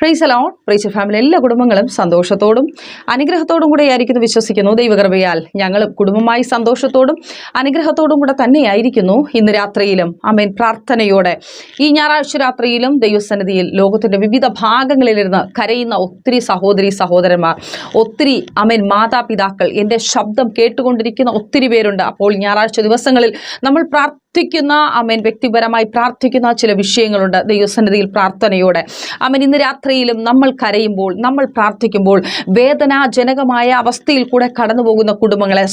Price alone price family എല്ലാ കുടുംബങ്ങളും സന്തോഷത്തോടും അനുഗ്രഹത്തോടും കൂടെ ആയിരിക്കുന്നു വിശ്വസിക്കുന്നു. ദൈവകൃപയാൽ ഞങ്ങളും കുടുംബമായി സന്തോഷത്തോടും അനുഗ്രഹത്തോടും കൂടെ തന്നെയായിരിക്കുന്നു ഇന്ന് രാത്രിയിലും. അമേൻ പ്രാർത്ഥനയോടെ ഈ ഞായറാഴ്ച രാത്രിയിലും ദൈവസന്നിധിയിൽ ലോകത്തിന്റെ വിവിധ ഭാഗങ്ങളിലിരുന്ന് കരയുന്ന ഒത്തിരി സഹോദരി സഹോദരന്മാർ ഒത്തിരി അമേൻ മാതാപിതാക്കൾ എന്റെ ശബ്ദം കേട്ടുകൊണ്ടിരിക്കുന്ന ഒത്തിരി പേരുണ്ട്. അപ്പോൾ ഞായറാഴ്ച ദിവസങ്ങളിൽ നമ്മൾ പ്രാർത്ഥിക്കുന്ന അമേൻ വ്യക്തിപരമായി പ്രാർത്ഥിക്കുന്ന ചില വിഷയങ്ങളുണ്ട്. ദൈവസന്നിധിയിൽ പ്രാർത്ഥനയോടെ. അമേൻ ഇന്ന് രാത്രിയിലും നമ്മൾ കരയുമ്പോൾ നമ്മൾ പ്രാർത്ഥിക്കുമ്പോൾ വേദനാജനകമായ അവസ്ഥയിൽ കൂടെ കടന്നു പോകുന്ന കുടുംബങ്ങളെ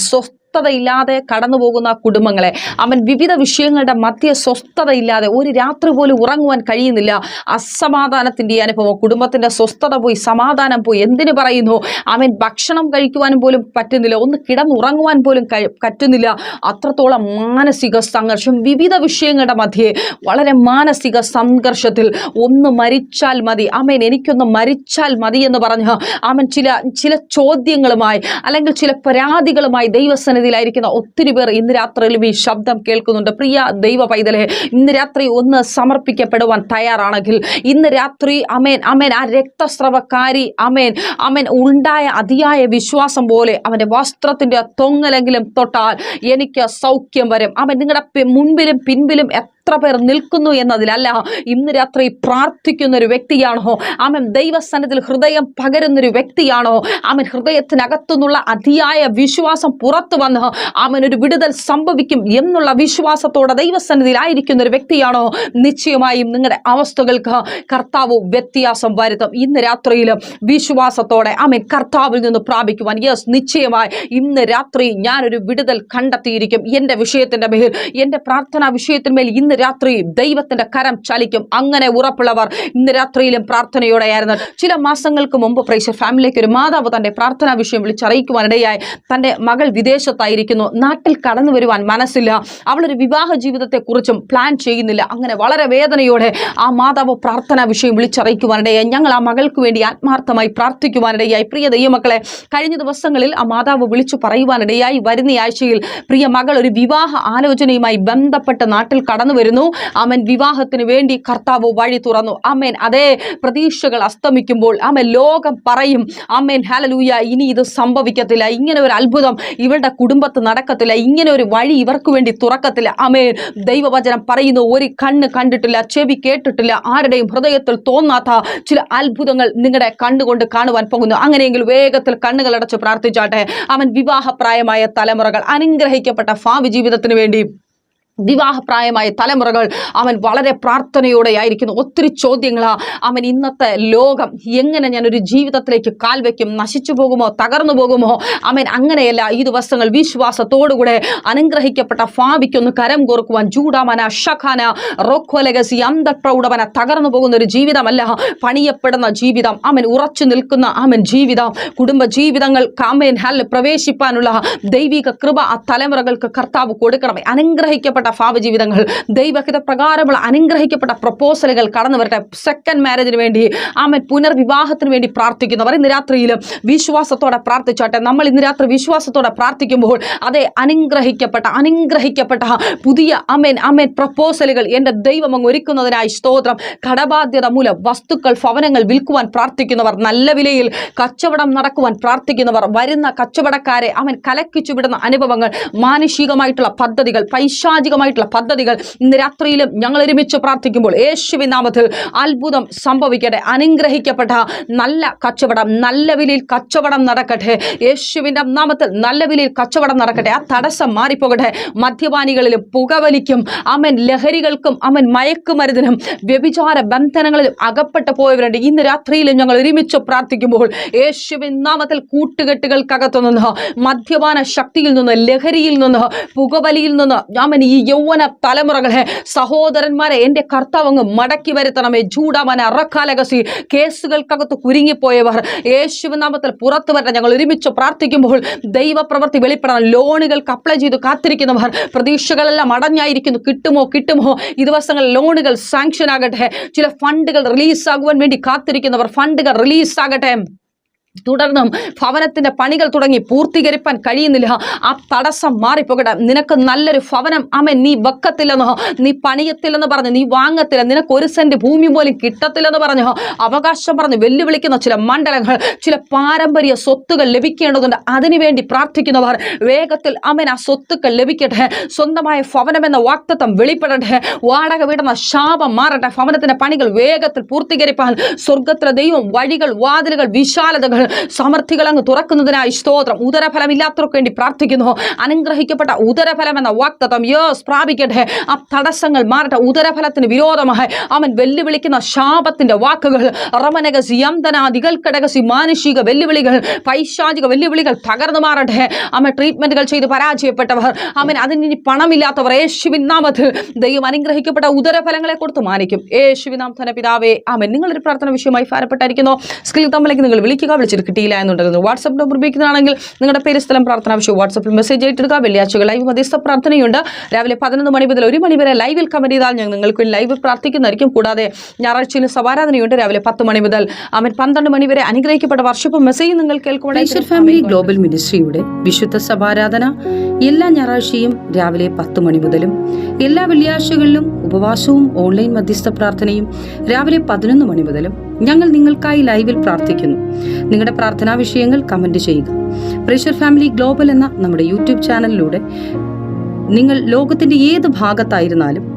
സ്വസ്ഥതയില്ലാതെ കടന്നു പോകുന്ന കുടുംബങ്ങളെ. അവൻ വിവിധ വിഷയങ്ങളുടെ മധ്യ സ്വസ്ഥതയില്ലാതെ ഒരു രാത്രി പോലും ഉറങ്ങുവാൻ കഴിയുന്നില്ല. അസമാധാനത്തിന്റെ അനുഭവം. കുടുംബത്തിന്റെ സ്വസ്ഥത പോയി സമാധാനം പോയി. എന്തിനു പറയുന്നു? അവൻ ഭക്ഷണം കഴിക്കുവാനും പോലും പറ്റുന്നില്ല. ഒന്ന് കിടന്നുറങ്ങുവാൻ പോലും പറ്റുന്നില്ല. അത്രത്തോളം മാനസിക സംഘർഷം. വിവിധ വിഷയങ്ങളുടെ മധ്യേ വളരെ മാനസിക സംഘർഷത്തിൽ ഒന്ന് മരിച്ചാൽ മതി. അമേൻ എനിക്കൊന്ന് മരിച്ചാൽ മതി എന്ന് പറഞ്ഞ് അവൻ ചില ചില ചോദ്യങ്ങളുമായി അല്ലെങ്കിൽ ചില പരാതികളുമായി ദൈവസന്നിധിയിലായിരിക്കുന്ന ഒത്തിരി പേർ ഇന്ന് രാത്രിയിലും ഈ ശബ്ദം കേൾക്കുന്നുണ്ട്. പ്രിയ ദൈവ പൈതലെ ഇന്ന് രാത്രി ഒന്ന് സമർപ്പിക്കപ്പെടുവാൻ തയ്യാറാണെങ്കിൽ ഇന്ന് രാത്രി അമേൻ അമേൻ ആ രക്തസ്രവക്കാരി അമേൻ അമേൻ ഉണ്ടായ അതിയായ വിശ്വാസം പോലെ അവന്റെ വസ്ത്രത്തിന്റെ തൊങ്ങലെങ്കിലും തൊട്ടാൽ എനിക്ക് സൗഖ്യം വരും. അവൻ നിങ്ങളുടെ മുൻപിലും പിൻപിലും എത്ര പേർ നിൽക്കുന്നു എന്നതിലല്ല. ഇന്ന് രാത്രി പ്രാർത്ഥിക്കുന്ന ഒരു വ്യക്തിയാണോ? അമൻ ദൈവസ്ഥാനത്തിൽ ഹൃദയം പകരുന്നൊരു വ്യക്തിയാണോ? അവൻ ഹൃദയത്തിനകത്തുനിന്നുള്ള അതിയായ വിശ്വാസം പുറത്തു വന്ന് അവൻ ഒരു വിടുതൽ സംഭവിക്കും എന്നുള്ള വിശ്വാസത്തോടെ ദൈവസന്നിധിയിലായിരിക്കുന്ന ഒരു വ്യക്തിയാണോ? നിശ്ചയമായും നിങ്ങളുടെ അവസ്ഥകൾക്ക് കർത്താവ് വ്യത്യാസം വരുത്തും. ഇന്ന് രാത്രിയിൽ വിശ്വാസത്തോടെ അമൻ കർത്താവിൽ നിന്ന് പ്രാപിക്കുവാൻ. യെസ് നിശ്ചയമായി ഇന്ന് രാത്രി ഞാനൊരു വിടുതൽ കണ്ടെത്തിയിരിക്കും. എന്റെ വിഷയത്തിന്റെ മേൽ എന്റെ പ്രാർത്ഥനാ വിഷയത്തിന്മേൽ ഇന്ന് രാത്രി ദൈവത്തിന്റെ കരം ചലിക്കും. അങ്ങനെ ഉറപ്പുള്ളവർ ഇന്ന് രാത്രിയിലും പ്രാർത്ഥനയോടെ ആയിരുന്നു ചില മാസങ്ങൾക്ക് മുമ്പ് പ്രൈസ് ഫാമിലിക്ക് ഒരു മാതാവ് തന്റെ പ്രാർത്ഥനാ വിഷയം വിളിച്ചറിയിക്കുവാനിടയായി. തന്റെ മകൾ വിദേശത്തായിരിക്കുന്നു. നാട്ടിൽ കടന്നു വരുവാൻ മനസ്സില്ല. അവളൊരു വിവാഹ ജീവിതത്തെക്കുറിച്ചും പ്ലാൻ ചെയ്യുന്നില്ല. അങ്ങനെ വളരെ വേദനയോടെ ആ മാതാവ് പ്രാർത്ഥനാ വിഷയം വിളിച്ചറിയിക്കുവാനിടയായി. ഞങ്ങൾ ആ മകൾക്ക് വേണ്ടി ആത്മാർത്ഥമായി പ്രാർത്ഥിക്കുവാനിടയായി. പ്രിയ ദൈവമക്കളെ കഴിഞ്ഞ ദിവസങ്ങളിൽ ആ മാതാവ് വിളിച്ചു പറയുവാനിടയായി. വരുന്ന ആഴ്ചയിൽ പ്രിയ മകൾ ഒരു വിവാഹ ആലോചനയുമായി ബന്ധപ്പെട്ട് നാട്ടിൽ കടന്നു വരുന്നു അമൻ വിവാഹത്തിന് വേണ്ടി കർത്താവ് വഴി തുറന്നു. അമ്മേൻ അതേ പ്രതീക്ഷകൾ അസ്തമിക്കുമ്പോൾ അമ്മ ലോകം പറയും അമ്മേൻ ഹലലൂയ ഇനി ഇത് സംഭവിക്കത്തില്ല ഇങ്ങനെ ഒരു അത്ഭുതം ഇവരുടെ കുടുംബത്ത് നടക്കത്തില്ല ഇങ്ങനെ ഒരു വഴി ഇവർക്ക് വേണ്ടി തുറക്കത്തില്ല. അമേൻ ദൈവവചനം പറയുന്നു ഒരു കണ്ണ് കണ്ടിട്ടില്ല ചെവി കേട്ടിട്ടില്ല ആരുടെയും ഹൃദയത്തിൽ തോന്നാത്ത ചില അത്ഭുതങ്ങൾ നിങ്ങളുടെ കണ്ണുകൊണ്ട് കാണുവാൻ പോകുന്നു. അങ്ങനെയെങ്കിൽ വേഗത്തിൽ കണ്ണുകൾ അടച്ച് പ്രാർത്ഥിച്ചാട്ടെ. അവൻ വിവാഹപ്രായമായ തലമുറകൾ അനുഗ്രഹിക്കപ്പെട്ട ഭാവി ജീവിതത്തിന് വേണ്ടി വിവാഹപ്രായമായ തലമുറകൾ അവൻ വളരെ പ്രാർത്ഥനയോടെ ആയിരിക്കുന്നു ഒത്തിരി ചോദ്യങ്ങളാ അവൻ ഇന്നത്തെ ലോകം എങ്ങനെ ഞാൻ ഒരു ജീവിതത്തിലേക്ക് കാൽ വയ്ക്കും നശിച്ചു പോകുമോ? തകർന്നു പോകുമോ? അവൻ അങ്ങനെയല്ല ഈ ദിവസങ്ങൾ വിശ്വാസത്തോടുകൂടെ അനുഗ്രഹിക്കപ്പെട്ട ഫാവിക്കൊന്ന് കരം കോർക്കുവാൻ ജൂഡാമന ഷഖാന റോക്കോലഗസി അന്തപ്രൗഢവന തകർന്നു പോകുന്ന ഒരു ജീവിതമല്ല പണിയപ്പെടുന്ന ജീവിതം. അവൻ ഉറച്ചു നിൽക്കുന്ന അവൻ ജീവിതം. കുടുംബ ജീവിതങ്ങൾ കാമേൻ ഹൽ പ്രവേശിപ്പാനുള്ള ദൈവിക കൃപ ആ തലമുറകൾക്ക് കർത്താവ് കൊടുക്കണമേ. അനുഗ്രഹിക്കപ്പെട്ട ഭാവ ജീവിതങ്ങൾ ദൈവഹിത പ്രകാരമുള്ള അനുഗ്രഹിക്കപ്പെട്ട പ്രപ്പോസലുകൾ കടന്നു വരട്ടെ സെക്കൻഡ് മാരേജിന് വേണ്ടി ആമൻ പുനർവിവാഹത്തിന് വേണ്ടി പ്രാർത്ഥിക്കുന്നവർ ഇന്ന് രാത്രിയിൽ വിശ്വാസത്തോടെ പ്രാർത്ഥിച്ചോട്ടെ. നമ്മൾ ഇന്ന് രാത്രി വിശ്വാസത്തോടെ പ്രാർത്ഥിക്കുമ്പോൾ അതെ അനുഗ്രഹിക്കപ്പെട്ട അനുഗ്രഹിക്കപ്പെട്ട പുതിയ അമേൻ അമേൻ പ്രപ്പോസലുകൾ എന്റെ ദൈവം അങ്ങ് ഒരുക്കുന്നതിനായി സ്തോത്രം. കടബാധ്യത മൂലം വസ്തുക്കൾ ഭവനങ്ങൾ വിൽക്കുവാൻ പ്രാർത്ഥിക്കുന്നവർ നല്ല വിലയിൽ കച്ചവടം നടക്കുവാൻ പ്രാർത്ഥിക്കുന്നവർ വരുന്ന കച്ചവടക്കാരെ അവൻ കലക്കിച്ചു വിടുന്ന അനുഭവങ്ങൾ മാനുഷികമായിട്ടുള്ള പദ്ധതികൾ പൈശാചികമായിട്ടുള്ള പദ്ധതികൾ ഇന്ന് രാത്രിയിലും ഞങ്ങൾ ഒരുമിച്ച് പ്രാർത്ഥിക്കുമ്പോൾ യേശുവിൻ നാമത്തിൽ അത്ഭുതം സംഭവിക്കട്ടെ. അനുഗ്രഹിക്കപ്പെട്ട നല്ല കച്ചവടം നല്ല വിലയിൽ കച്ചവടം നടക്കട്ടെ. യേശുവിന്റെ നാമത്തിൽ നല്ല വിലയിൽ കച്ചവടം നടക്കട്ടെ. ആ തടസ്സം മാറിപ്പോകട്ടെ. മദ്യപാനികളിലും പുകവലിക്കും അമൻ ലഹരികൾക്കും അമൻ മയക്കുമരുന്നിനും വ്യഭിചാര ബന്ധനങ്ങളിലും അകപ്പെട്ടു പോയവരുണ്ട്. ഇന്ന് രാത്രിയിലും ഞങ്ങൾ ഒരുമിച്ച് പ്രാർത്ഥിക്കുമ്പോൾ യേശുവിൻ നാമത്തിൽ കൂട്ടുകെട്ടുകൾക്കകത്തു നിന്ന് മദ്യപാന ശക്തിയിൽ നിന്ന് ലഹരിയിൽ നിന്ന് പുകവലിയിൽ നിന്ന് അമൻ ഈ യൗവന തലമുറകളെ സഹോദരന്മാരെ എന്റെ കർത്താവ് അങ്ങ് മടക്കി വരുത്തണമേ. ചൂടാമന അറക്കാലകസി കേസുകൾക്കകത്ത് കുരുങ്ങിപ്പോയവർ യേശുവിൻ നാമത്തിൽ പുറത്തു വരണം ഞങ്ങൾ ഒരുമിച്ച് പ്രാർത്ഥിക്കുമ്പോൾ ദൈവപ്രവൃത്തി വെളിപ്പെടണം ലോണുകൾക്ക് അപ്ലൈ ചെയ്ത് കാത്തിരിക്കുന്നവർ പ്രതീക്ഷകളെല്ലാം അടഞ്ഞായിരിക്കുന്നു. കിട്ടുമോ കിട്ടുമോ? ഈ ദിവസങ്ങളിൽ ലോണുകൾ സാങ്ഷൻ ആകട്ടെ. ചില ഫണ്ടുകൾ റിലീസാകുവാൻ വേണ്ടി കാത്തിരിക്കുന്നവർ ഫണ്ടുകൾ റിലീസാകട്ടെ തുടർന്നും ഭവനത്തിന്റെ പണികൾ തുടങ്ങി പൂർത്തീകരിപ്പാൻ കഴിയുന്നില്ല. ആ തടസ്സം മാറിപ്പോകട്ടെ. നിനക്ക് നല്ലൊരു ഭവനം അമൻ നീ വെക്കത്തില്ലെന്നോ? നീ പണിയത്തില്ലെന്ന് പറഞ്ഞു. നീ വാങ്ങത്തില്ല. നിനക്ക് ഒരു സെന്റ് ഭൂമി പോലും കിട്ടത്തില്ലെന്ന് പറഞ്ഞു. അവകാശം പറഞ്ഞ് വെല്ലുവിളിക്കുന്ന ചില മണ്ഡലങ്ങൾ ചില പാരമ്പര്യ സ്വത്തുകൾ ലഭിക്കേണ്ടതുണ്ട്. അതിനുവേണ്ടി പ്രാർത്ഥിക്കുന്നവർ വേഗത്തിൽ അമ്മൻ ആ സ്വത്തുക്കൾ ലഭിക്കട്ടെ. സ്വന്തമായ ഭവനം എന്ന വാക്തത്വം വെളിപ്പെടട്ടെ. വാടക വിടുന്ന ശാപം മാറട്ടെ. ഭവനത്തിന്റെ പണികൾ വേഗത്തിൽ പൂർത്തീകരിപ്പാൻ സ്വർഗത്തിലെ ദൈവം വഴികൾ വാതിലുകൾ വിശാലതകൾ സമൃദ്ധികൾ അങ്ങ് തുറക്കുന്നതിനായി സ്തോത്രം. ഉദരഫലമില്ലാത്തവർക്ക് വേണ്ടി പ്രാർത്ഥിക്കുന്നു. അനുഗ്രഹിക്കപ്പെട്ട ഉദരഫലം എന്ന വാക്തത്വം യേസ് പ്രാപിക്കട്ടെ. ആ തടസ്സങ്ങൾ മാറട്ടെ. ഉദരഫലത്തിന് വിരോധമായി അവൻ വെല്ലുവിളിക്കുന്ന ശാപത്തിന്റെ വാക്കുകൾ. റമനകസി യന്തനാദികൾക്കടകസി മാനുഷിക വെല്ലുവിളികൾ പൈശാചിക വെല്ലുവിളികൾ തകർന്നു മാറട്ടെ. അമ്മ ട്രീറ്റ്മെന്റുകൾ ചെയ്ത് പരാജയപ്പെട്ടവർ. അവൻ അതിന് പണമില്ലാത്തവർ. യേശുവിൻ നാമത്തിൽ ദൈവം അനുഗ്രഹിക്കപ്പെട്ട ഉദരഫലങ്ങളെ കൊടുത്ത് മാനിക്കും. യേശുവിൻ ധന പിതാവേ ആമൻ. നിങ്ങളൊരു പ്രാർത്ഥന വിഷയമായി ഭാരപ്പെട്ടായിരിക്കുന്നു. സ്ക്രീൻ തമ്മിലേക്ക് നിങ്ങൾ വിളിക്കുക. വിളിച്ചിട്ട് കിട്ടിയില്ല എന്നുണ്ടെങ്കിൽ വാട്സപ്പ് നമ്പർ ഉപയോഗിക്കുന്നതാണെങ്കിൽ നിങ്ങളുടെ പേര് സ്ഥലം പ്രാർത്ഥന ആവശ്യം വാട്സപ്പിൽ മെസ്സേജ് ആയിട്ടിടുക വെള്ളിയാഴ്ചകൾ ലൈവ് മധ്യസ്ഥ പ്രാർത്ഥനയുണ്ട്. രാവിലെ പതിനൊന്ന് മണി മുതൽ ഒരു മണി വരെ ലൈവിൽ കമന്റ് ചെയ്താൽ ഞങ്ങൾ നിങ്ങൾക്ക് ലൈവ് പ്രാർത്ഥിക്കുന്നതായിരിക്കും. കൂടാതെ ഞായറാഴ്ചയിലും സവാരാധനയുണ്ട് രാവിലെ പത്ത് മണി മുതൽ അവൻ പന്ത്രണ്ട് മണി വരെ അനുഗ്രഹിക്കപ്പെട്ട വർഷപ്പ് മെസ്സേജ് നിങ്ങൾ കേൾക്കുവാനായി ഫാമിലി ഗ്ലോബൽ മിനിസ്ട്രിയുടെ വിശുദ്ധ സഭാരാധന എല്ലാ ഞായറാഴ്ചയും രാവിലെ പത്ത് മണി മുതലും എല്ലാ വെള്ളിയാഴ്ചകളിലും ഉപവാസവും ഓൺലൈൻ മധ്യസ്ഥ പ്രാർത്ഥനയും രാവിലെ പതിനൊന്ന് മണി മുതലും ഞങ്ങൾ നിങ്ങൾക്കായി ലൈവിൽ പ്രാർത്ഥിക്കുന്നു. നിങ്ങളുടെ പ്രാർത്ഥനാ വിഷയങ്ങൾ കമന്റ് ചെയ്യുക. പ്രഷർ ഫാമിലി ഗ്ലോബൽ എന്ന നമ്മുടെ യൂട്യൂബ് ചാനലിലൂടെ നിങ്ങൾ ലോകത്തിന്റെ ഏത് ഭാഗത്തായിരുന്നാലും